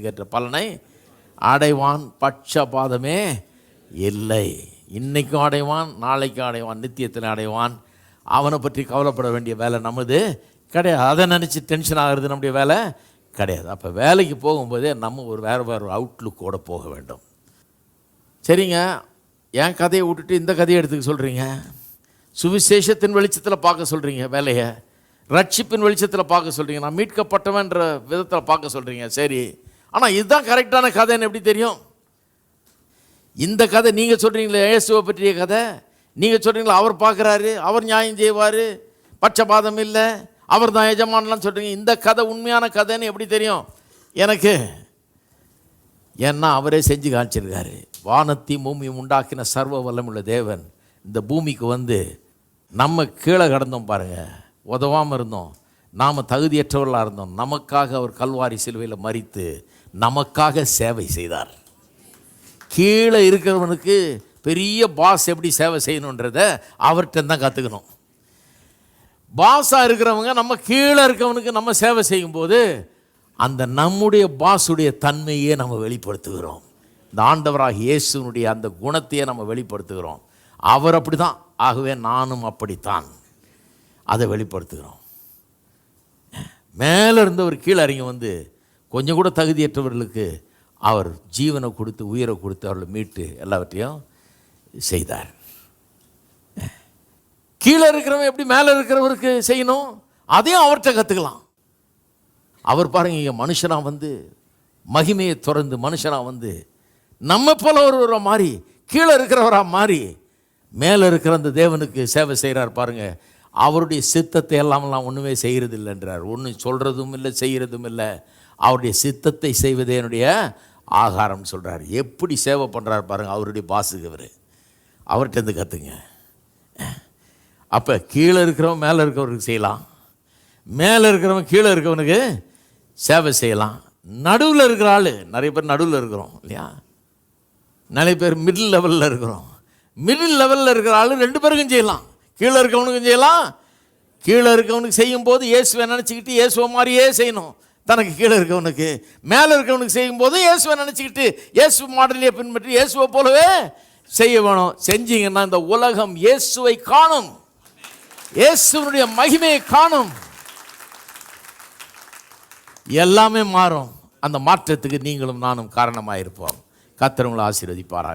கேட்ட பலனை அடைவான் பட்சபாதமே இல்லை. இன்றைக்கும் அடைவான் நாளைக்கும் அடைவான் நித்தியத்தில் அடைவான். அவனை பற்றி கவலைப்பட வேண்டிய வேலை நமது கிடையாது. அதை நினச்சி டென்ஷன் ஆகிறது நம்முடைய வேலை கிடையாது. அப்போ வேலைக்கு போகும்போதே நம்ம ஒரு வேறு வேறு அவுட்லுக்கோடு போக வேண்டும். சரிங்க. என் கதையை விட்டுட்டு இந்த கதையை எடுத்துக்க சொல்கிறீங்க சுவிசேஷத்தின் வெளிச்சத்தில் பார்க்க சொல்கிறீங்க வேலையை. ரட்சிப்பின் வெளிச்சத்தில் பார்க்க சொல்கிறீங்க நான் மீட்கப்பட்டவன்ற விதத்தில் பார்க்க சொல்கிறீங்க சரி. ஆனால் இதுதான் கரெக்டான கதைன்னு எப்படி தெரியும்? இந்த கதை நீங்கள் சொல்கிறீங்களே இயேசுவை பற்றிய கதை? நீங்கள் சொல்கிறீங்களா அவர் பார்க்குறாரு அவர் நியாயம் செய்வார் பட்சபாதம் இல்லை அவர் தான் எஜமானலாம் சொல்கிறீங்க இந்த கதை உண்மையான கதைன்னு எப்படி தெரியும்? எனக்கு ஏன்னா அவரே செஞ்சு காமிச்சிருக்காரு. வானத்தி பூமி உண்டாக்கின சர்வ வல்லமுள்ள தேவன் இந்த பூமிக்கு வந்து நம்ம கீழே கடந்தோம் பாருங்கள் உதவாமல் இருந்தோம். நாம் தகுதியற்றவர்களாக இருந்தோம். நமக்காக அவர் கல்வாரி சிலுவையில் மறித்து நமக்காக சேவை செய்தார். கீழே இருக்கிறவனுக்கு பெரிய பாஸ் எப்படி சேவை செய்யணுன்றத அவர்கிட்ட தான் கற்றுக்கணும் பாஸாக இருக்கிறவங்க நம்ம கீழே இருக்கவனுக்கு நம்ம சேவை செய்யும்போது அந்த நம்முடைய பாஸுடைய தன்மையே நம்ம வெளிப்படுத்துகிறோம். இந்த ஆண்டவராக இயேசுனுடைய அந்த குணத்தையே நம்ம வெளிப்படுத்துகிறோம். அவர் அப்படி தான் ஆகவே நானும் அப்படித்தான். அதை வெளிப்படுத்துகிறோம். மேலே இருந்தவர் கீழே இறங்கி வந்து கொஞ்சம் கூட தகுதியற்றவர்களுக்கு அவர் ஜீவனை கொடுத்து உயிரை கொடுத்து அவர்களை மீட்டு எல்லாவற்றையும் செய்தார். கீழே இருக்கிறவன் எப்படி மேலே இருக்கிறவருக்கு செய்யணும்? அதையும் அவர்கிட்ட கற்றுக்கலாம் அவர் பாருங்க இங்கே மனுஷனாக வந்து மகிமையை திறந்து மனுஷனாக வந்து நம்ம போல ஒருவரை மாறி கீழே இருக்கிறவராக மாறி மேலே இருக்கிற அந்த தேவனுக்கு சேவை செய்கிறார் பாருங்க. அவருடைய சித்தத்தை எல்லாமெல்லாம் ஒன்றுமே செய்கிறது இல்லைன்றார் ஒன்றும் சொல்கிறதும் இல்லை செய்கிறதும் இல்லை. அவருடைய சித்தத்தை செய்வதே என்னுடைய ஆகாரம்னு சொல்கிறார் எப்படி சேவை பண்ணுறாரு பாருங்கள் அவருடைய பாசுக்கு அவர் அவர்கிட்டருந்து கற்றுங்க அப்போ கீழே இருக்கிறவன் மேலே இருக்கிறவருக்கு செய்யலாம். மேலே இருக்கிறவன் கீழே இருக்கிறவனுக்கு சேவை செய்யலாம். நடுவில் இருக்கிற ஆள் நிறைய பேர் நடுவில் இருக்கிறோம் இல்லையா? நிறைய பேர் மிடில் லெவலில் இருக்கிறோம். மிடில் லெவலில் இருக்கிற ஆள் ரெண்டு பேருக்கும் செய்யலாம். கீழே இருக்கவனுக்கும் செய்யலாம். கீழே இருக்கவனுக்கு செய்யும் போது இயேசுவை நினச்சிக்கிட்டு இயேசுவை மாதிரியே செய்யணும். தனக்கு கீழே இருக்கவனுக்கு. மேலே இருக்கவனுக்கு செய்யும்போது இயேசுவை நினச்சிக்கிட்டு இயேசு மாடலையே பின்பற்றி இயேசுவை போலவே செய்ய வேணும். செஞ்சீங்கன்னா இந்த உலகம் இயேசுவை காணும். இயேசுவனுடைய மகிமையை காணும். எல்லாமே மாறும். அந்த மாற்றத்துக்கு நீங்களும் நானும் காரணமாக இருப்போம் கத்திரவங்களை ஆசீர்வதிப்பாராக.